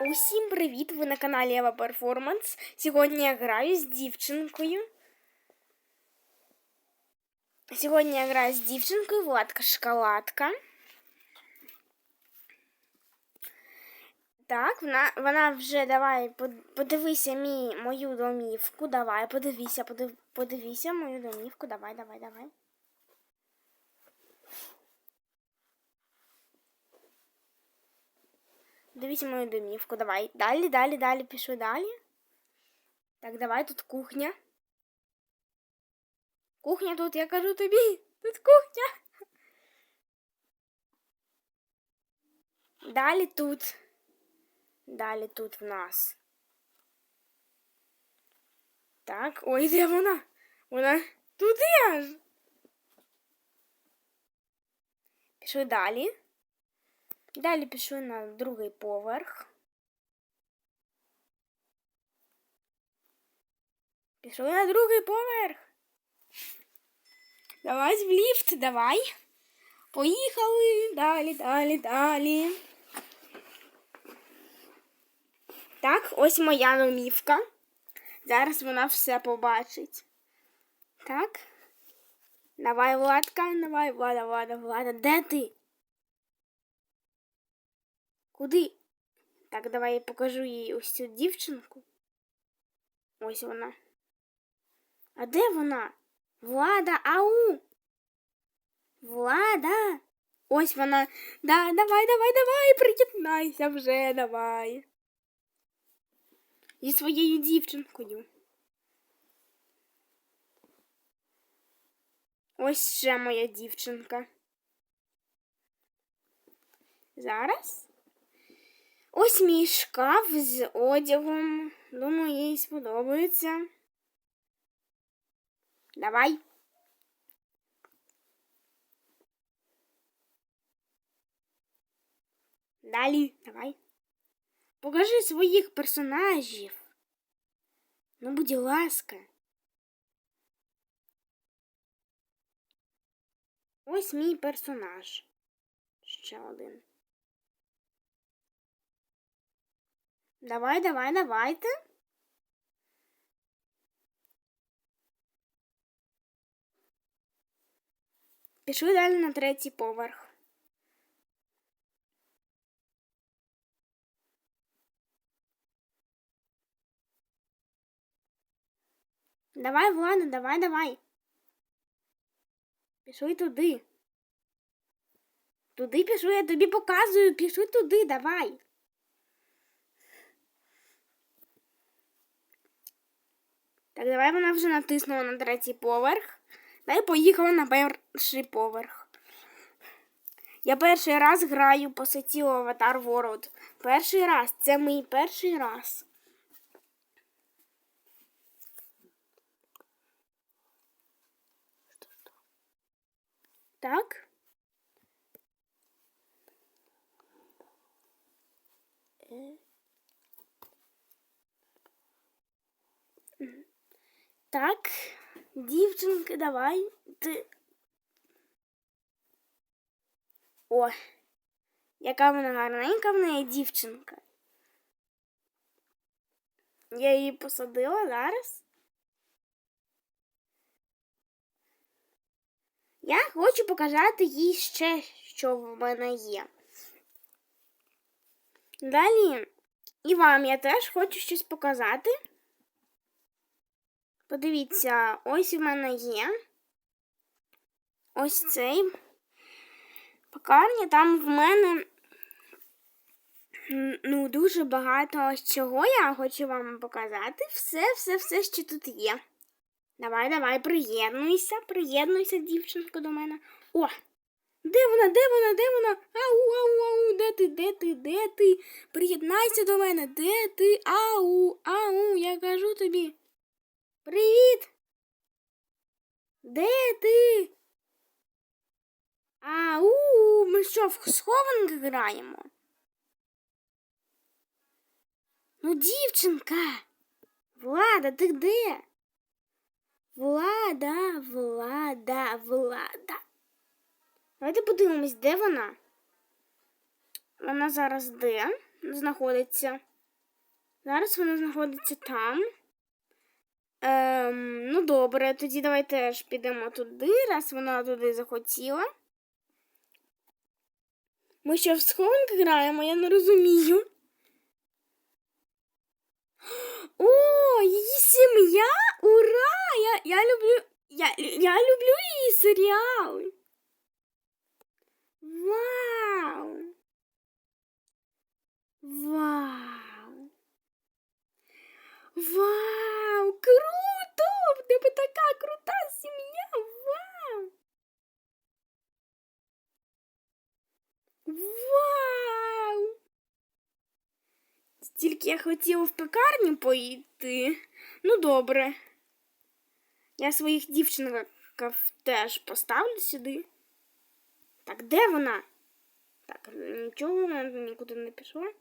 Усім привіт! Ви на каналі Ева Перформанс. Сьогодні я граю з дівчинкою. Сьогодні я граю з дівчинкою Владка Шоколадка. Так, вона, вона вже давай подивися мій, мою домівку. Давай, подивися, подив, подивися мою домівку. Давай, давай, давай. Дивіться мою домівку. Давай. Далі, далі, далі, пішли далі. Так, давай тут кухня. Кухня тут, я кажу тобі. Тут кухня. Далі тут. Далі тут в нас. Так, ой, де вона? Вона туди аж. Пішли далі. Далі пішли на другий поверх. Пішли на другий поверх. Давай в ліфт, давай. Поїхали. Далі, далі, далі. Так, ось моя домівка. Зараз вона все побачить. Так. Давай, Владка, давай, Влада, Влада, Влада. Де ти? Куди? Так, давай я покажу їй ось цю дівчинку. Ось вона. А де вона? Влада, ау! Влада! Ось вона. Да, давай, давай, давай, приєднайся вже, давай. Зі своєю дівчинкою. Ось ще моя дівчинка. Зараз. Ось мій шкаф з одягом. Думаю, їй сподобається. Давай. Далі, давай. Покажи своїх персонажів. Ну, будь ласка. Ось мій персонаж. Ще один. Давай, давай, давайте. Пішли далі на третій поверх. Давай, Влада, давай, давай. Пішли туди. Туди пішли, я тобі показую, пішли туди, давай. Так, давай вона вже натиснула на третій поверх. Дай поїхала на перший поверх. Я перший раз граю по сеті Аватар World. Перший раз. Це мій перший раз. Так. Е. Так, дівчинки, давай. Ти. О, яка вона гарненька в неї дівчинка. Я її посадила зараз. Я хочу показати їй ще, що в мене є. Далі і вам я теж хочу щось показати. Подивіться, ось у мене є. Ось цей пекарня. Там в мене ну, дуже багато ось чого я хочу вам показати. Все, все, все, що тут є. Давай, давай, приєднуйся, приєднуйся, дівчинко, до мене. О! Де вона? Де вона? Де вона? Ау, ау, ау, де ти? Де ти? Де ти? Приєднайся до мене. Де ти? Ау, ау, я кажу тобі. Привіт! Де ти? Ау, ми що, в схованки граємо? Ну, дівчинка. Влада, ти де? Влада, влада, влада. Давайте подивимось, де вона. Вона зараз де знаходиться? Зараз вона знаходиться там. Ем, ну добре, тоді давай теж підемо туди, раз вона туди захотіла. Ми ще в схованки граємо, я не розумію. О, її сім'я! Ура! Я, я люблю. Я, я люблю її серіали. Вау! Вау! Вау! Круто! В тебе така крута сім'я! Вау! Вау! Тільки я хотіла в пекарню поїти. Ну, добре. Я своїх дівчинок теж поставлю сюди. Так, де вона? Так, нічого, вона нікуди не пішла.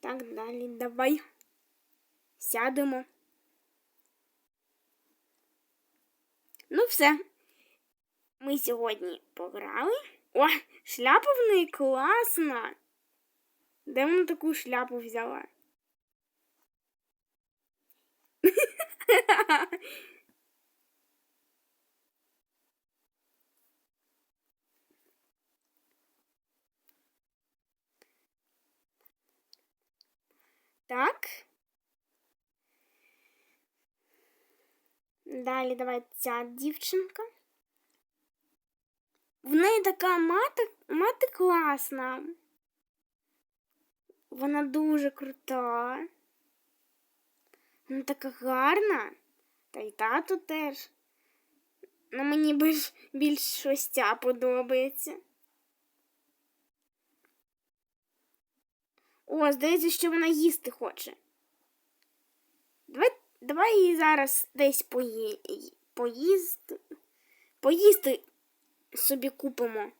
Так, далі давай. Сядемо. Ну, все. Ми сьогодні пограли. О, шляпа в неї класна. Де вона таку шляпу взяла? Так. Далі давай ця дівчинка. В неї така мати, мати класна. Вона дуже крута. Вона така гарна. Та й тато теж. Ну, мені більш, більш ось ця подобається. О, здається, що вона їсти хоче. Давай, її зараз десь пої... поїсти. Поїсти собі купимо.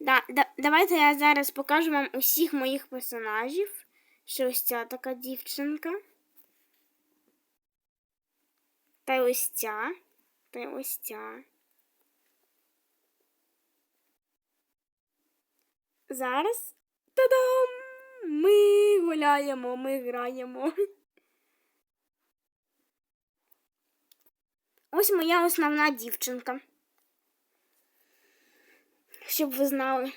Да, да, давайте я зараз покажу вам усіх моїх персонажів. Що ось ця така дівчинка. Та й ось ця. Та й ось ця. Зараз. Та-дам! Ми гуляємо, ми граємо. Ось моя основна дівчинка. Щоб ви знали.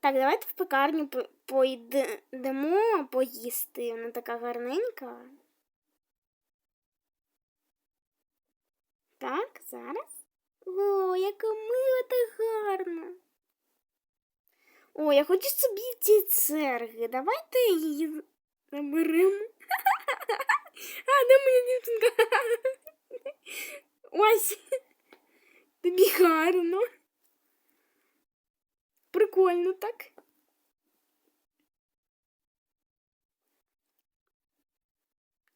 Так, давайте в пекарню поїдемо поїсти. Вона така гарненька. Так, зараз. О, яка мила та гарна. О, я хочу собі ці церги. Давайте її наберемо. А, де моя дівчинка? Ось. Тобі гарно. Прикольно так.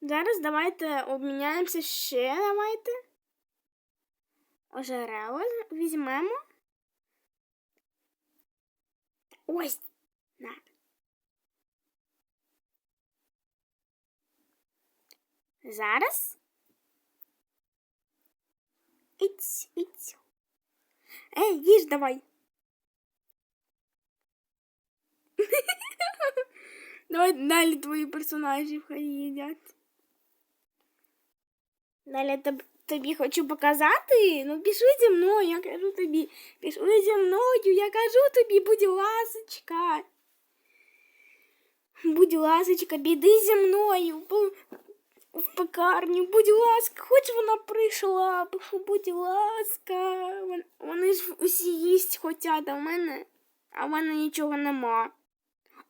Зараз давайте обміняємося ще, давайте. Ожерело візьмемо. Ось. На. Зараз. Іць, іць. Ей, їж давай. Давай далі твої персонажі хай їдять. Далі тоб- тобі хочу показати. Ну пішли зі мною, я кажу тобі. Пішли зі мною, я кажу тобі, будь ласочка. Будь ласочка, біди зі мною по- В пекарню, будь ласка, хоч вона прийшла, будь ласка. Вони ж усі їсть хотять, а в мене, а в мене нічого нема.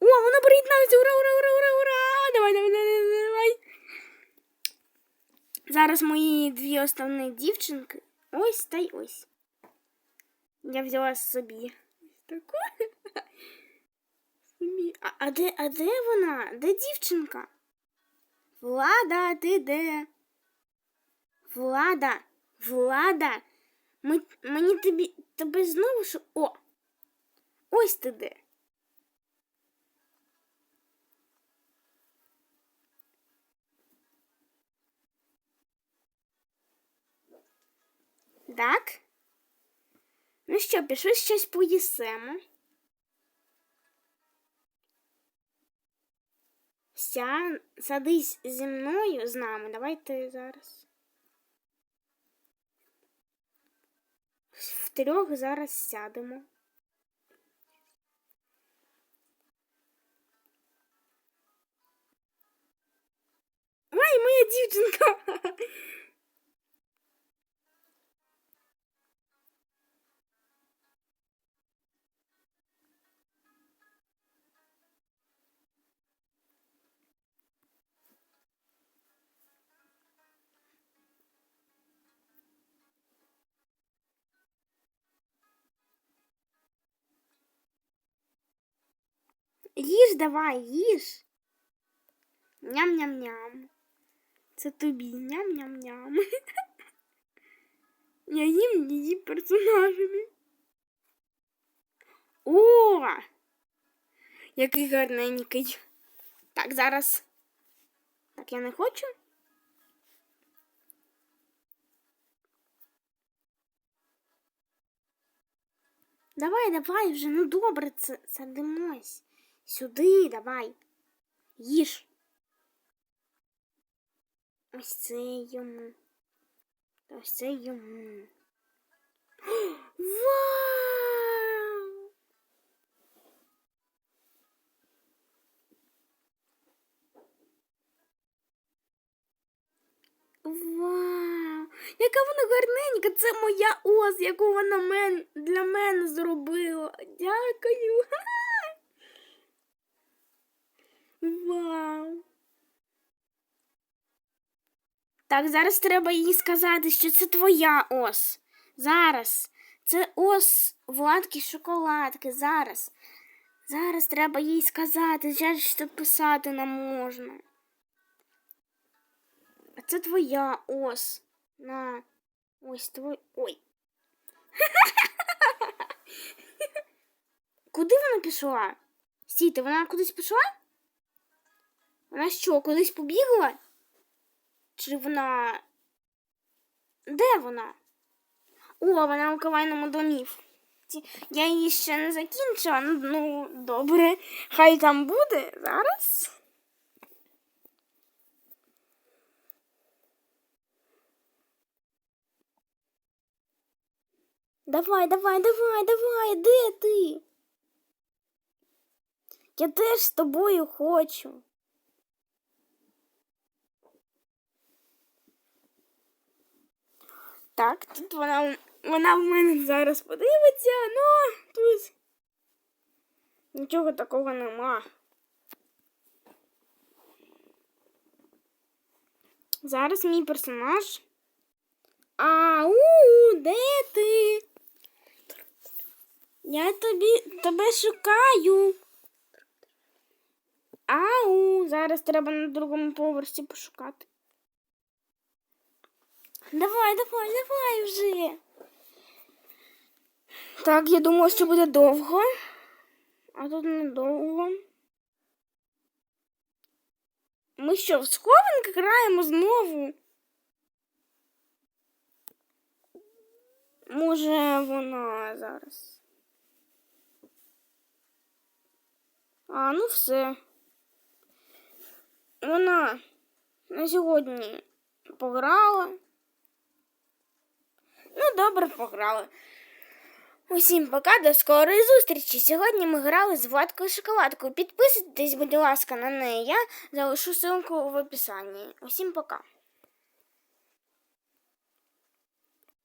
О, вона приєдналася! Ура, ура, ура, ура, ура! Давай, давай, давай, давай. Зараз мої дві основні дівчинки. Ось та й ось. Я взяла собі. Таку. А, а де, а де вона? Де дівчинка? Влада, ти де? Влада, Влада. Ми, мені тобі тебе знову що. О! Ось ти де. Так. Ну що, пішли щось поїсемо. Ся... садись зі мною з нами. Давайте зараз. В трьох зараз сядемо. Ой, моя дівчинка. Їж давай, їж. Ням-ням-ням. Це тобі. Ням-ням-ням. Я їм її персонажами. О! Який гарненький. Так, зараз. Так, я не хочу. Давай, давай вже, ну добре, це садимось. Сюди, давай. Їж. Ось це йому. Ось це йому. Вау! Яка вона гарненька! Це моя ос, яку вона мен... для мене зробила. Дякую. Вау! Так, зараз треба їй сказати, що це твоя ос. Зараз. Це ос Владки шоколадки. Зараз. Зараз треба їй сказати, жаль, що писати не можна. А це твоя ос. На. Ось твой. Ой. Куди вона пішла? Стійте, вона кудись пішла? Вона що, кудись побігла? Чи вона. Де вона? О, вона у кавайному домів. Я її ще не закінчила. Ну, ну, добре, хай там буде зараз. Давай, давай, давай, давай, де ти? Я теж з тобою хочу. Так, тут вона, вона в мене зараз подивиться, ну тут нічого такого нема. Зараз мій персонаж. Ау, де ти? Я тобі тебе шукаю. Ау, зараз треба на другому поверсі пошукати. Давай, давай, давай вже. Так, я думала, що буде довго, а тут недовго. Ми що, в схованки граємо знову? Може, вона зараз. А, ну все. Вона на сьогодні пограла. Добре пограли. Усім пока, до скорої зустрічі. Сьогодні ми грали з Владкою Шоколадкою. Підписуйтесь, будь ласка, на неї. Я залишу ссылку в описанні. Усім пока.